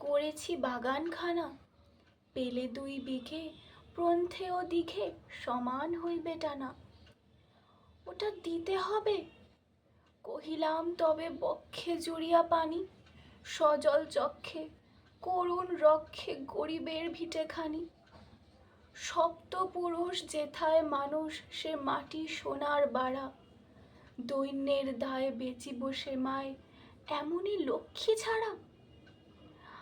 করেছি বাগানখানা। পেলে দুই বিঘে, প্রন্থে ও দিঘে সমান হইবে টানা। ওটা দিতে হবে? কহিলাম, তবে বক্ষে জুড়িয়া পানি, সজল চক্ষে করুণ রক্ষে গরিবের ভিটেখানি সপ্ত পুরুষ যেথায় মানুষ, সে মাটি সোনার বাড়া। দৈন্যের দায়ে বেচি বসে মায়, এমনই লক্ষ্মী ছাড়া।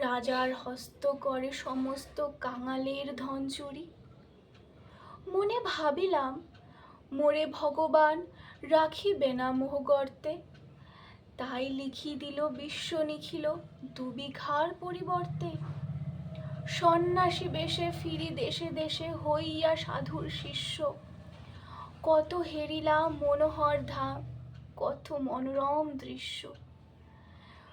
রাজার হস্ত করে সমস্ত কাঙালের ধন চুরি। মনে ভাবিলাম, মোরে ভগবান রাখিবে না মোহগর্তে তাই লিখি দিল বিশ্ব নিখিল দুবিঘার পরিবর্তে। সন্ন্যাসী বেশে ফিরি দেশে দেশে হইয়া সাধুর শিষ্য। কত হেরিলা মনোহর ধাম, কত মনোরম দৃশ্য।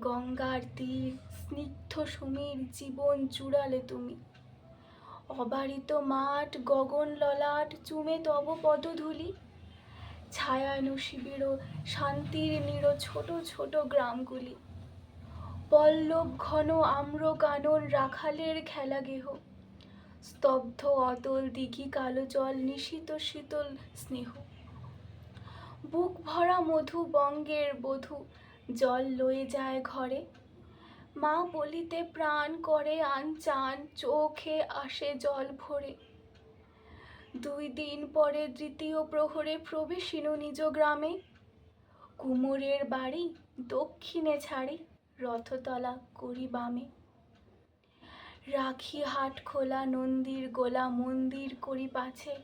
গঙ্গার তীর, স্নিগ্ধ সুমীর জীবন জুড়ালে তুমি। অবারিত মাঠ, গগন ললাট, চুমে তব পদধূলি। ছায়ানু শিবির শান্তির নির ছোট ছোট গ্রামগুলি। পল্লব ঘন আম্র কানন রাখালের খেলা গেহ। স্তব্ধ অতল দিঘি কালো জল নিশীত শীতল স্নেহ। বুক ভরা মধু বঙ্গের বধূ। জল লয়ে যায় ঘরে। মা বলিতে প্রাণ করে আনচান, চোখে আসে জল ভরে। দুই দিন পরে দ্বিতীয় প্রহরে প্রবেশিনু নিজ গ্রামে। কুমোরের বাড়ি দক্ষিণে ছাড়ি রথতলা করি বামে। রাখি হাট খোলা, নন্দীর গোলা মন্দির করি পাছে।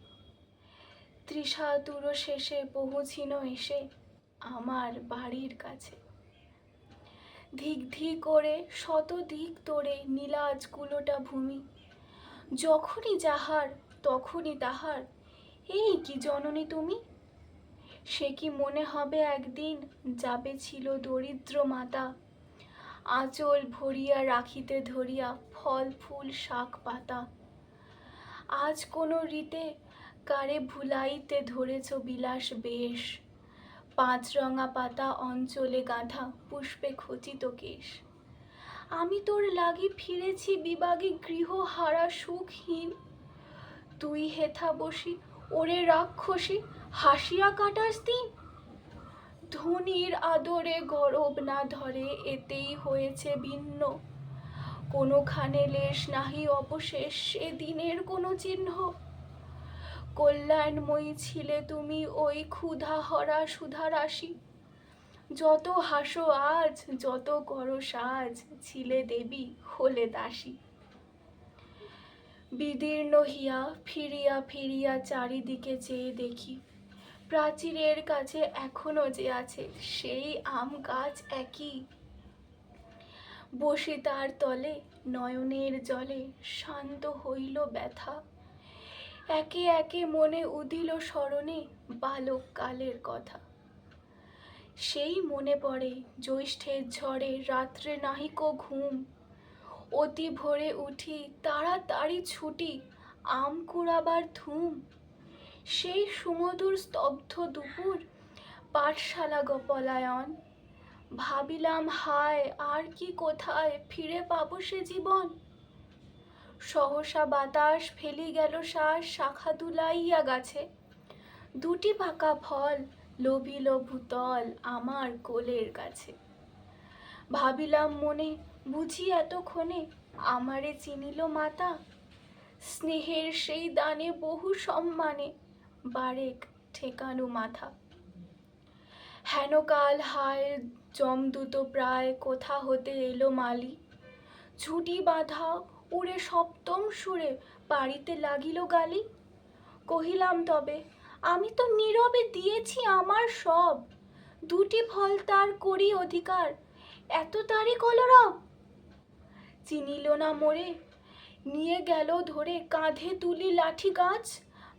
তৃষা দূর শেষে পৌঁছিন এসে আমার বাড়ির কাছে। ধিক ধিক করে, শত দিক তোরে নীলাজ কুলোটা ভূমি। যখনই যাহার, তখনই তাহার। এই কি জননী তুমি? সে কি মনে হবে একদিন যাবে ছিল দরিদ্র মাতা। আঁচল ভরিয়া রাখিতে ধরিয়া ফল, ফুল, শাক, পাতা। আজ কোনো রীতে কারে ভুলাইতে ধরেছ বিলাস বেশ। পাঁচ রঙা পাতা অঞ্চলে গাঁথা পুষ্পে খচিত কেশ। আমি তোর লাগি ফিরেছি বিবাগী গৃহ হারা সুখহীন। তুই হেথা বসি, ওরে রাক্ষসী, হাসিয়া কাটাস দিন। ধনির আদরে গরব না ধরে, এতেই হয়েছে ভিন্ন। কোনোখানে লেশ নাহি অবশেষ সে দিনের কোনো চিহ্ন। কল্যাণময়ী ছিলে তুমি ওই ক্ষুধা হরা সুধা রাশি যত হাসো আজ, যত করো সাজ, ছিলে দেবী হলে দাসী। বিদীর্ণ হিয়া ফিরিয়া ফিরিয়া চারিদিকে চেয়ে দেখি। প্রাচীরের কাছে এখনও যে আছে, সেই আম গাছ একই। বসে তার তলে নয়নের জলে শান্ত হইল ব্যথা। একে একে মনে উদিল স্মরণে বালক কালের কথা। সেই মনে পড়ে জ্যৈষ্ঠের ঝড়ে, রাত্রে নাহিক ঘুম। অতি ভোরে উঠি, তাড়াতাড়ি ছুটি, আম কুড়াবার ধুম। সেই সুমধুর স্তব্ধ দুপুর, পাঠশালা গপলায়ন। ভাবিলাম, হায়, আর কি কোথায় ফিরে পাবো সে জীবন? সহসা বাতাস ফেলি গেল শ্বাস শাখা দুলাইয়া গাছে। দুটি পাকা ফল লোভিল ভূতল আমার কোলের কাছে। ভাবিলাম মনে, বুঝি এতক্ষণে আমারে চিনিল মাতা। স্নেহের সেই দানে বহু সম্মানে বারেক ঠেকানো মাথা। হেনকাল হায় জমদূত প্রায় কোথা হতে এলো মালি। ছুটি বাঁধা উড়ে সপ্তম সুরে পাড়িতে লাগিল গালি। কহিলাম, তবে আমি তো নীরবে দিয়েছি আমার সব। দুটি ফল তার করি অধিকার, এত তারই কলরব? চিনিল না মোরে, নিয়ে গেল ধরে কাঁধে তুলি লাঠি গাছ।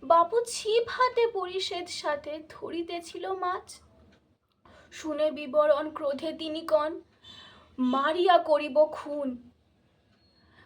বাপু ছিপ হাতে পরিষেধ সাথে ধরিতেছিল মাছ। শুনে বিবরণ ক্রোধে তিনি কন মারিয়া করিব খুন